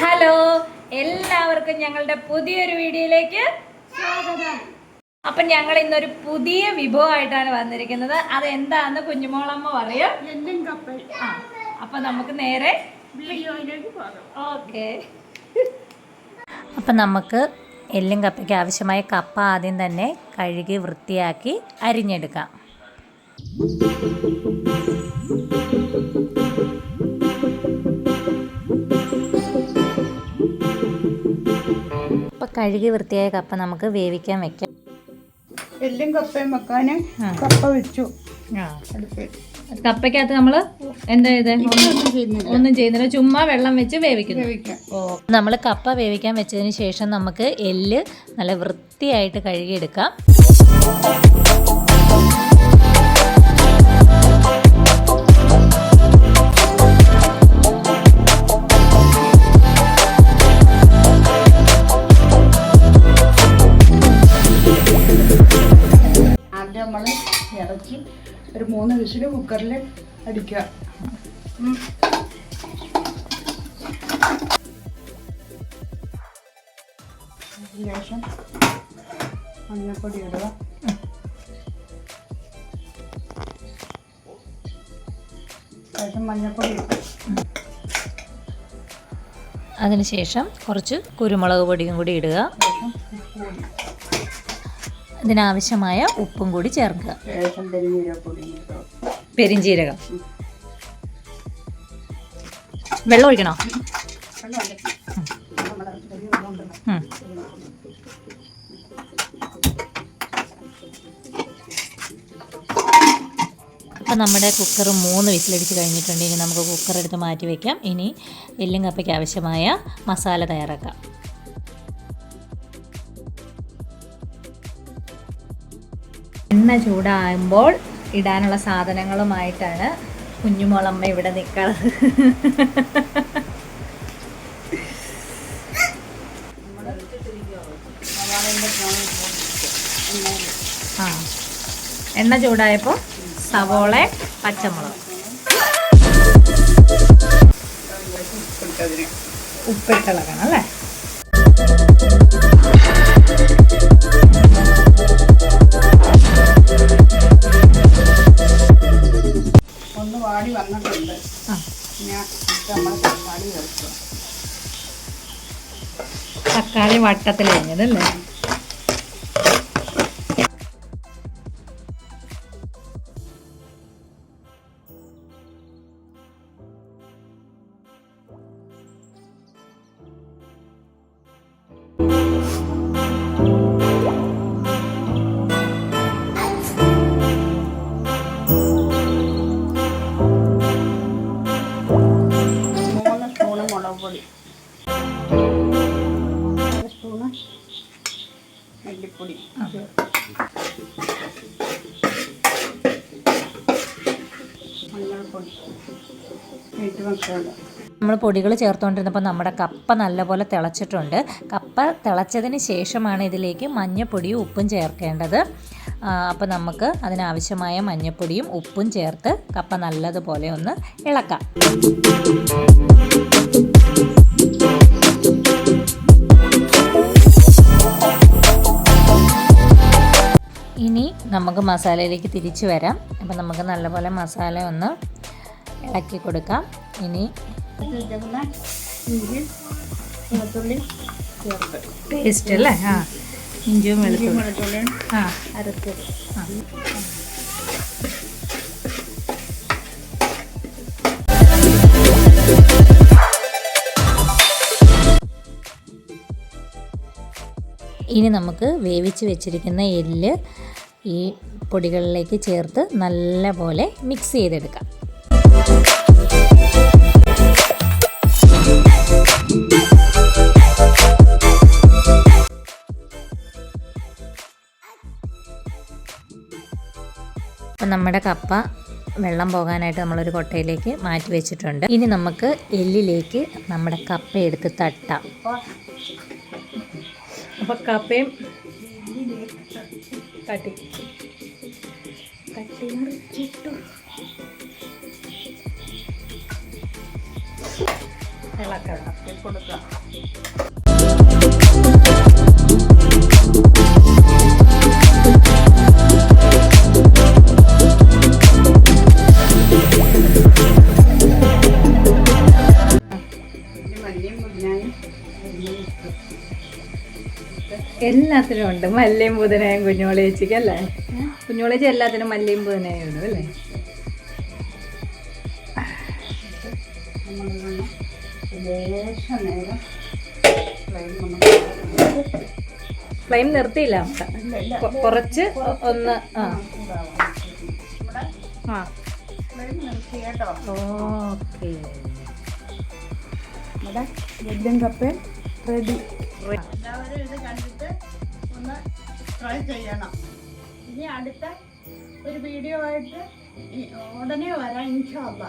Hello എല്ലാവർക്കും ഞങ്ങളുടെ പുതിയൊരു വീഡിയോയിലേക്ക് സ്വാഗതം. അപ്പം ഞങ്ങൾ ഇന്നൊരു പുതിയ വിഭവമായിട്ടാണ് വന്നിരിക്കുന്നത്. അത് എന്താന്ന് കുഞ്ഞുമോളമ്മ പറയും. അപ്പൊ കപ്പൽ. ആ അപ്പം നമുക്ക് നേരെ ഓക്കെ. അപ്പം നമുക്ക് എല്ലും കപ്പയ്ക്ക് ആവശ്യമായ കപ്പ ആദ്യം തന്നെ കഴുകി വൃത്തിയാക്കി അരിഞ്ഞെടുക്കാം. കഴുകി വൃത്തിയായ കപ്പ നമുക്ക് വേവിക്കാൻ വെക്കാം. എല്ലും കപ്പയും വെക്കാൻ കപ്പ വെച്ചു. കപ്പയ്ക്കകത്ത് നമ്മൾ എന്താ ഇത്? ഒന്നും ചെയ്യുന്നില്ല. ചുമ്മാ വെള്ളം വെച്ച് വേവിക്കുന്നു. നമ്മൾ കപ്പ വേവിക്കാൻ വെച്ചതിന് ശേഷം നമുക്ക് എല്ല് നല്ല വൃത്തിയായിട്ട് കഴുകിയെടുക്കാം. ഇറച്ചി ഒരു മൂന്ന് വിസിൽ കുക്കറിൽ അടിക്കുക. ശേഷം മഞ്ഞൾപ്പൊടി ഇടുക. ശേഷം മഞ്ഞൾപ്പൊടി ഇടുക അതിനുശേഷം കുറച്ച് കുരുമുളക് പൊടിയും കൂടി ഇടുക. ഇതിനാവശ്യമായ ഉപ്പും കൂടി ചേർക്കുക. പെരിഞ്ചീരകം വെള്ളം ഒഴിക്കണോ. അപ്പം നമ്മുടെ കുക്കർ മൂന്ന് വിസിലടിച്ച് കഴിഞ്ഞിട്ടുണ്ട്. ഇനി നമുക്ക് കുക്കർ എടുത്ത് മാറ്റി വയ്ക്കാം ഇനി എല്ലും കപ്പയ്ക്ക് ആവശ്യമായ മസാല തയ്യാറാക്കാം. എണ്ണ ചൂടാകുമ്പോൾ ഇടാനുള്ള സാധനങ്ങളുമായിട്ടാണ് കുഞ്ഞുമോളമ്മ ഇവിടെ നിൽക്കുന്നത്. ആ. എണ്ണ ചൂടായപ്പോൾ സവോള പച്ചമുളക്. ഉപ്പിട്ടിളകണം അല്ലേ? വാടി വന്നിട്ടുണ്ട്. ഞാൻ നമ്മൾ തക്കാളി ചേർക്കുക. തക്കാളി വട്ടത്തിൽ പൊടി. സ്പൂണ് മല്ലിപ്പൊടി. മഞ്ഞൾപ്പൊടി. വീട്ടു മസാല നമ്മൾ പൊടികൾ ചേർത്തുകൊണ്ടിരുന്നപ്പോൾ നമ്മുടെ കപ്പ നല്ലപോലെ തിളച്ചിട്ടുണ്ട്. കപ്പ തിളച്ചതിന് ശേഷമാണ് ഇതിലേക്ക് മഞ്ഞപ്പൊടിയും ഉപ്പും ചേർക്കേണ്ടത്. അപ്പോൾ നമുക്ക് അതിനാവശ്യമായ മഞ്ഞപ്പൊടിയും ഉപ്പും ചേർത്ത് കപ്പ നല്ലതുപോലെ ഒന്ന് ഇളക്കാം. നമുക്ക് മസാലയിലേക്ക് തിരിച്ചു വരാം. അപ്പം നമുക്ക് നല്ലപോലെ മസാല ഒന്ന് ഇളക്കി കൊടുക്കാം. ഇനി പേസ്റ്റ് അല്ലേ? ആ. ഇഞ്ചിയും ആ. ഇനി നമുക്ക് വേവിച്ച് വെച്ചിരിക്കുന്ന എല്ല് ഈ പൊടികളിലേക്ക് ചേർത്ത് നല്ലപോലെ മിക്സ് ചെയ്തെടുക്കാം. അപ്പം നമ്മുടെ കപ്പ വെള്ളം പോകാനായിട്ട് നമ്മളൊരു കൊട്ടയിലേക്ക് മാറ്റി വെച്ചിട്ടുണ്ട്. ഇനി നമുക്ക് എല്ലിലേക്ക് നമ്മുടെ കപ്പ എടുത്ത് തട്ടാം. അപ്പം കപ്പയും തട്ടി. തട്ടി മറിച്ചിട്ടു. ഇളക്കണം. ഇളക്കി കൊടുക്കാം. എല്ലാത്തിനും ഉണ്ട്. മല്ലയും ബുധനായും കുഞ്ഞോളി ചേച്ചിക്ക് അല്ലേ? കുഞ്ഞോളേച്ചി എല്ലാത്തിനും മല്ലയും ബുധനായും ഇടും അല്ലേ? ഫ്ലെയിം നിർത്തിയില്ല. കുറച്ച് ഒന്ന് ആ. ആ. ഓക്കെ. നമ്മുടെ എല്ലും കപ്പയും റെഡി. കണ്ടിട്ട് ഒന്ന് ട്രൈ ചെയ്യണം. ഇനി അടുത്ത ഒരു വീഡിയോ ആയിട്ട് ഉടനെ വരാം ഇൻഷാല്ല